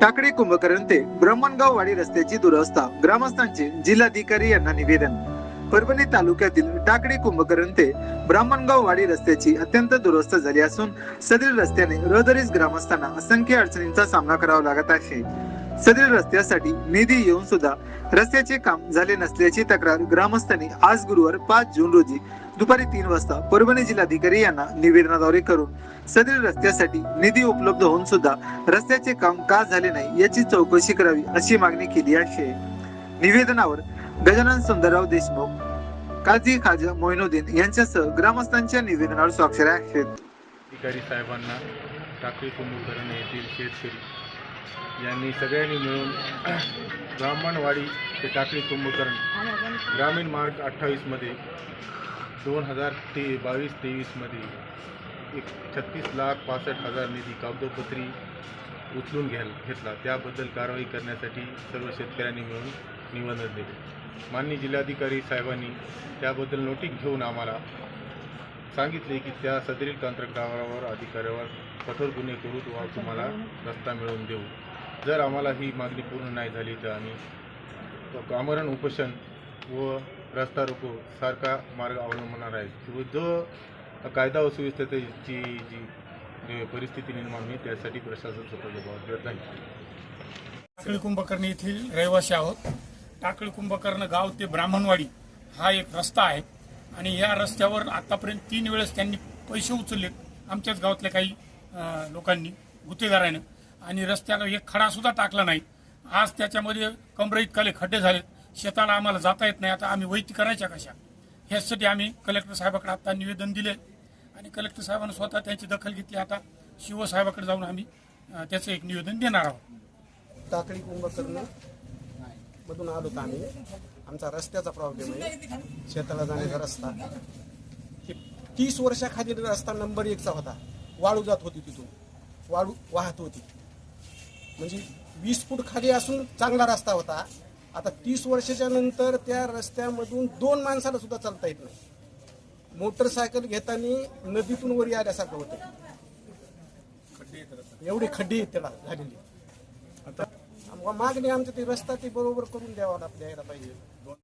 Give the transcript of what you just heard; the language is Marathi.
टाकळी कुंभकर्ण ते ब्रह्मणगाव वाडी रस्त्याची दुरवस्था ग्रामस्थांचे जिल्हाधिकारी यांना निवेदन. परभणी तालुक्यातील टाकडी कुंभकर्ण ते ब्राह्मणगाव वाडी रस्त्याची अत्यंत दुरवस्था झाली असून सदरील रस्त्याने रहदारीस ग्रामस्थांना असंख्य अडचणींचा सामना करावा लागत आहे. सदरील रस्त्यासाठी निधी येऊन सुद्धा रस्त्याचे काम झाले नसल्याची तक्रार ग्रामस्थांनी आज गुरुवार पाच जून रोजी दुपारी तीन वाजता परभणी जिल्हाधिकारी यांना निवेदनाद्वारे करून सदरील रस्त्यासाठी निधी उपलब्ध होऊन सुद्धा रस्त्याचे काम का झाले नाही याची चौकशी करावी अशी मागणी केली आहे. निवेदनावर गजानन सुंदरराव देशमुख काझी खाजा मोइनुद्दीन यांच्यासह ग्रामस्थांच्या निवेदनावर स्वाक्षऱ्या आहेत. अधिकारी साहेबांना टाकळी कुंभकर्ण येथील शेतकरी यांनी सगळ्यांनी मिळून ब्राह्मणवाडी ते टाकळी कुंभकर्ण ग्रामीण मार्ग अठ्ठावीसमध्ये दोन हजार ते बावीस तेवीसमध्ये एक छत्तीस लाख पासष्ट हजार निधी कागदोपत्री उचलून घ्याल घेतला. त्याबद्दल कारवाई करण्यासाठी सर्व शेतकऱ्यांनी मिळून निवेदन दिले. माननीय जिल्हाधिकारी साहेबांनी त्याबद्दल नोटीस घेऊन आम्हाला सांगितले की त्या सदरील कंत्राटदारावर अधिकाऱ्यावर कठोर गुन्हे करू व तुम्हाला रस्ता मिळवून देऊ. जर आम्हाला ही मागणी पूर्ण नाही झाली तर आम्ही आमरण उपोषण व रस्ता रोको सारखा मार्ग अवलंबणार आहे. किंवा जो कायदा व सुव्यवस्थेची जी परिस्थिती निर्माण होईल त्यासाठी प्रशासन स्वतः जबाबदार नाही. टाकळी कुंभकर्ण येथील रहिवासी आहोत. टाकळी कुंभकर्ण गाव ते ब्राह्मणवाडी हा एक रस्ता आहे. आणि या रस्त्यावर आतापर्यंत तीन वेळेस त्यांनी पैसे उचलले आमच्याच गावातल्या काही लोकांनी गुत्तेदारानं. आणि रस्त्याला एक खडा सुद्धा टाकला नाही. आज त्याच्यामध्ये कमरे इतकाले खड्डे झाले शेताला आम्हाला जाता येत नाही. आता आम्ही वैती करायच्या कशा? ह्यासाठी आम्ही कलेक्टर साहेबाकडे आता निवेदन दिले आणि कलेक्टर साहेबांनी स्वतः त्यांची दखल घेतली. आता शिवसाहेबाकडे जाऊन आम्ही त्याचं एक निवेदन देणार आहोत. टाकळी कुंभकर्ण मधून आलो होतो आम्ही. आमचा रस्त्याचा प्रॉब्लेम आहे. शेताला जाण्याचा रस्ता. हे तीस वर्षाखाली रस्ता नंबर एकचा होता. वाळू जात होती तिथून. वाळू वाहत होती. म्हणजे वीस फूट खाली असून चांगला रस्ता होता. आता तीस वर्षाच्या नंतर त्या रस्त्यामधून दोन माणसाला सुद्धा चालता येत नाही. मोटरसायकल घेताना नदीतून वरी आल्यासारखं होतं. एवढी खड्डी आहेत त्याला झालेली. आता मागणी आमचं ते रस्ता ते बरोबर करून द्यावा द्यायला पाहिजे.